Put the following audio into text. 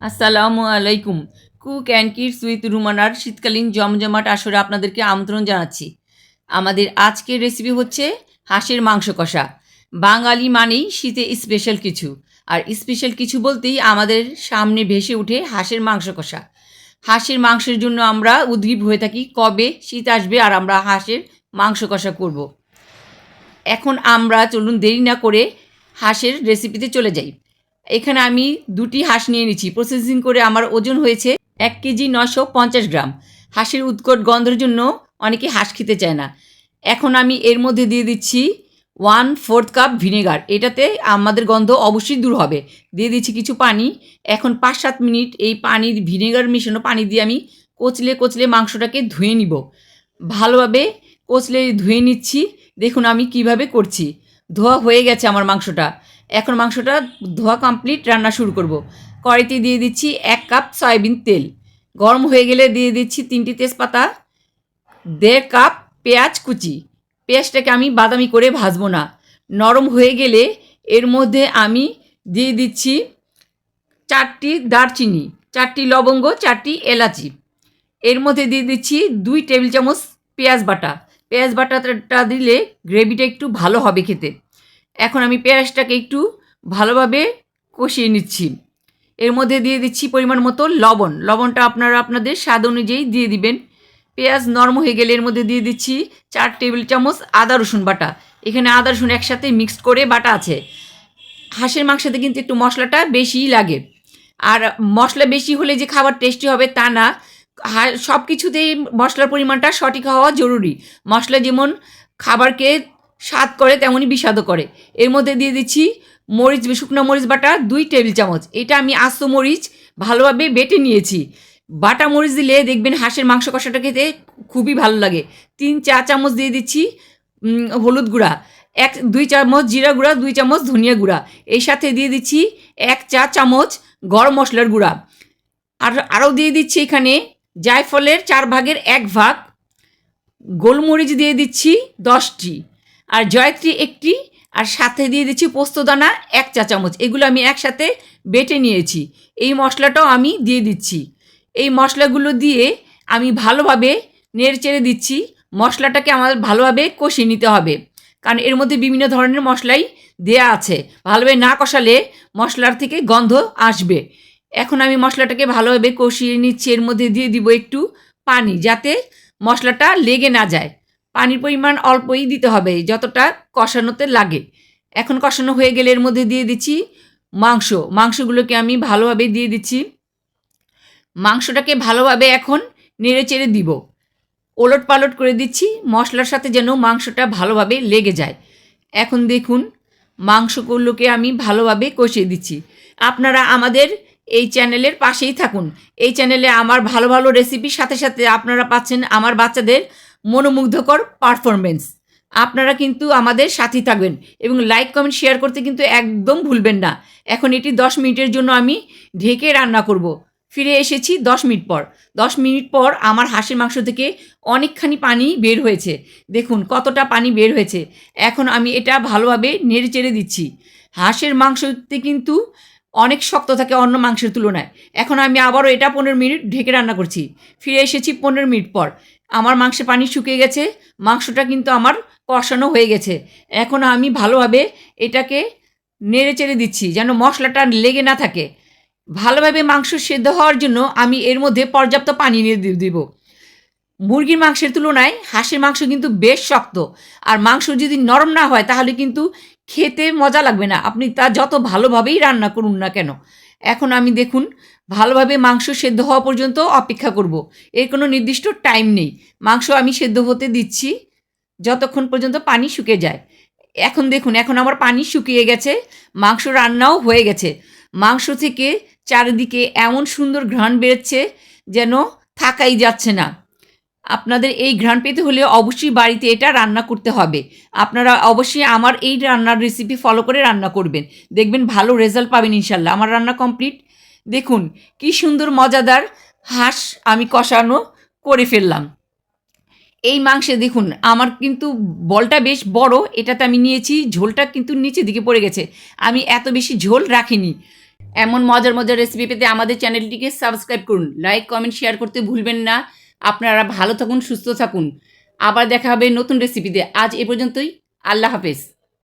আসসালামু আলাইকুম। Cook and kids with রুমানার শীতকালীন জমজমাট আসরে আপনাদেরকে আমন্ত্রণ জানাচ্ছি। আমাদের আজকের রেসিপি হচ্ছে হাঁসের মাংস কষা। বাঙালি মানেই শীতে স্পেশাল কিছু। আর স্পেশাল কিছু বলতেই আমাদের সামনে ভেসে উঠে হাঁসের মাংস কষা। হাঁসের মাংসের জন্য আমরা উদ্গ্রীব হয়ে থাকি কবে শীত আসবে আর আমরা হাঁসের মাংস কষা করব। এখন আমরা চলুন দেরি না করে হাঁসের রেসিপিতে চলে যাই। এখানে আমি দুটি হাঁস নিয়ে নিচ্ছি। প্রসেসিং করে আমার ওজন হয়েছে এক কেজি নশো পঞ্চাশ গ্রাম। হাঁসের উৎকট গন্ধের জন্য অনেকে হাঁস খেতে চায় না। এখন আমি এর মধ্যে দিয়ে দিচ্ছি ওয়ান ফোর্থ কাপ ভিনেগার। এটাতে আমাদের গন্ধ অবশ্যই দূর হবে। দিয়ে দিচ্ছি কিছু পানি। এখন পাঁচ সাত মিনিট এই পানির ভিনেগার মিশানো পানি দিয়ে আমি কচলে কচলে মাংসটাকে ধুয়ে নিব। ভালোভাবে কচলে ধুয়ে নিচ্ছি। দেখুন আমি কীভাবে করছি। ধোয়া হয়ে গেছে আমার মাংসটা। এখন মাংসটা ধোয়া কমপ্লিট রান্না শুরু করব। কড়াইতে দিয়ে দিচ্ছি এক কাপ সয়াবিন তেল। গরম হয়ে গেলে দিয়ে দিচ্ছি তিনটি তেজপাতা, দেড় কাপ পেঁয়াজ কুচি। পেঁয়াজটাকে আমি বাদামি করে ভাজবো না। নরম হয়ে গেলে এর মধ্যে আমি দিয়ে দিচ্ছি চারটি দারচিনি, চারটি লবঙ্গ, চারটি এলাচি। এর মধ্যে দিয়ে দিচ্ছি দুই টেবিল চামচ পেঁয়াজ বাটা। পেঁয়াজ বাটাটা দিলে গ্রেভিটা একটু ভালো হবে খেতে। এখন আমি পেঁয়াজটাকে একটু ভালোভাবে কষিয়ে নিচ্ছি। এর মধ্যে দিয়ে দিচ্ছি পরিমাণ মতো লবণ। লবণটা আপনারা আপনাদের স্বাদ অনুযায়ী দিয়ে দিবেন। পেঁয়াজ নরম হয়ে গেলে এর মধ্যে দিয়ে দিচ্ছি চার টেবিল চামচ আদা রসুন বাটা। এখানে আদা রসুন একসাথে মিক্সড করে বাটা আছে। হাঁসের মাংসতে কিন্তু একটু মশলাটা বেশিই লাগে। আর মশলা বেশি হলে যে খাবার টেস্টি হবে তা না। সব কিছুতেই মশলার পরিমাণটা সঠিক হওয়া জরুরি। মশলা যেমন খাবারকে স্বাদ করে, তেমনই বিস্বাদও করে। এর মধ্যে দিয়ে দিচ্ছি মরিচ, শুকনো মরিচ বাটা, দুই টেবিল চামচ। এটা আমি আস্ত মরিচ ভালোভাবে বেটে নিয়েছি। বাটা মরিচ দিলে দেখবেন হাঁসের মাংস কষাটা খেতে খুবই ভালো লাগে। তিন চা চামচ দিয়ে দিচ্ছি হলুদ গুঁড়া। এক, দুই চামচ জিরা গুঁড়া, দুই চামচ ধনিয়া গুঁড়া। এই সাথে দিয়ে দিচ্ছি এক চা চামচ গরম মশলার গুঁড়া। আর আরও দিয়ে দিচ্ছি এখানে জায়ফলের চার ভাগের এক ভাগ। গোলমরিচ দিয়ে দিচ্ছি দশটি। আর জয়ত্রী একটি, আর সাথে দিয়ে দিচ্ছি পোস্তদানা এক চা চামচ। এগুলো আমি একসাথে বেটে নিয়েছি। এই মশলাটাও আমি দিয়ে দিচ্ছি। এই মশলাগুলো দিয়ে আমি ভালোভাবে নেড়ে দিচ্ছি। মশলাটাকে আমার ভালোভাবে কষিয়ে নিতে হবে। কারণ এর মধ্যে বিভিন্ন ধরনের মশলাই দেয়া আছে। ভালোভাবে না কষালে মশলার থেকে গন্ধ আসবে। এখন আমি মশলাটাকে ভালোভাবে কষিয়ে নিচ্ছি। এর মধ্যে দিয়ে দিব একটু পানি যাতে মশলাটা লেগে না যায়। পানির পরিমাণ অল্পই দিতে হবে, যতটা কষানোতে লাগে। এখন কষানো হয়ে গেলে এর মধ্যে দিয়ে দিচ্ছি মাংস। মাংসগুলোকে আমি ভালোভাবে দিয়ে দিচ্ছি। মাংসটাকে ভালোভাবে এখন নেড়ে চেড়ে দিব। ওলট পালট করে দিচ্ছি, মশলার সাথে যেন মাংসটা ভালোভাবে লেগে যায়। এখন দেখুন, মাংসগুলোকে আমি ভালোভাবে কষিয়ে দিচ্ছি। আপনারা আমাদের এই চ্যানেলের পাশেই থাকুন। এই চ্যানেলে আমার ভালো ভালো রেসিপির সাথে সাথে আপনারা পাচ্ছেন আমার বাচ্চাদের মনোমুগ্ধকর পারফরমেন্স আপনারা কিন্তু আমাদের সাথেই থাকবেন এবং লাইক কমেন্ট শেয়ার করতে কিন্তু একদম ভুলবেন না। এখন এটি দশ মিনিটের জন্য আমি ঢেকে রান্না করব। ফিরে এসেছি দশ মিনিট পর। দশ মিনিট পর আমার হাঁসের মাংস থেকে অনেকখানি পানি বের হয়েছে। দেখুন কতটা পানি বের হয়েছে। এখন আমি এটা ভালোভাবে নেড়ে চেড়ে দিচ্ছি। হাঁসের মাংসতে কিন্তু অনেক শক্ত থাকে অন্য মাংসের তুলনায়। এখন আমি আবারও এটা পনেরো মিনিট ঢেকে রান্না করছি। ফিরে এসেছি পনেরো মিনিট পর। আমার মাংসের পানি শুকিয়ে গেছে, মাংসটা কিন্তু আমার কষানো হয়ে গেছে। এখন আমি ভালোভাবে এটাকে নেড়ে চেড়ে দিচ্ছি, যেন মশলাটা লেগে না থাকে। ভালোভাবে মাংস সেদ্ধ হওয়ার জন্য আমি এর মধ্যে পর্যাপ্ত পানি নিয়ে দিব। মুরগির মাংসের তুলনায় হাঁসের মাংস কিন্তু বেশ শক্ত। আর মাংস যদি নরম না হয়, তাহলে কিন্তু খেতে মজা লাগবে না। আপনি তা যত ভালোভাবেই রান্না করুন না কেন, এখন আমি দেখুন, ভালোভাবে মাংস সেদ্ধ হওয়া পর্যন্ত অপেক্ষা করব। এর কোনো নির্দিষ্ট টাইম নেই। মাংস আমি সেদ্ধ হতে দিচ্ছি যতক্ষণ পর্যন্ত পানি শুকিয়ে যায়। এখন দেখুন, এখন আমার পানি শুকিয়ে গেছে, মাংস রান্নাও হয়ে গেছে। মাংস থেকে চারিদিকে এমন সুন্দর ঘ্রাণ বেরোচ্ছে যেন থাকাই যাচ্ছে না। আপনাদের এই ঘ্রাণ পেতে হলে অবশ্যই বাড়িতে এটা রান্না করতে হবে। আপনারা অবশ্যই আমার এই রান্নার রেসিপি ফলো করে রান্না করবেন। দেখবেন ভালো রেজাল্ট পাবেন ইনশাল্লাহ আমার রান্না কমপ্লিট দেখুন, কি সুন্দর, মজাদার হাঁস আমি কষানো করে ফেললাম। এই মাংসে দেখুন, আমার কিন্তু বলটা বেশ বড়, এটাতে আমি নিয়েছি, ঝোলটা কিন্তু নিচের দিকে পড়ে গেছে। আমি এত বেশি ঝোল রাখিনি। এমন মজার মজার রেসিপি পেতে আমাদের চ্যানেলটিকে সাবস্ক্রাইব করুন। লাইক কমেন্ট শেয়ার করতে ভুলবেন না। আপনারা ভালো থাকুন, সুস্থ থাকুন। আবার দেখা হবে নতুন রেসিপিতে আজ এ পর্যন্তই। আল্লাহ হাফেজ।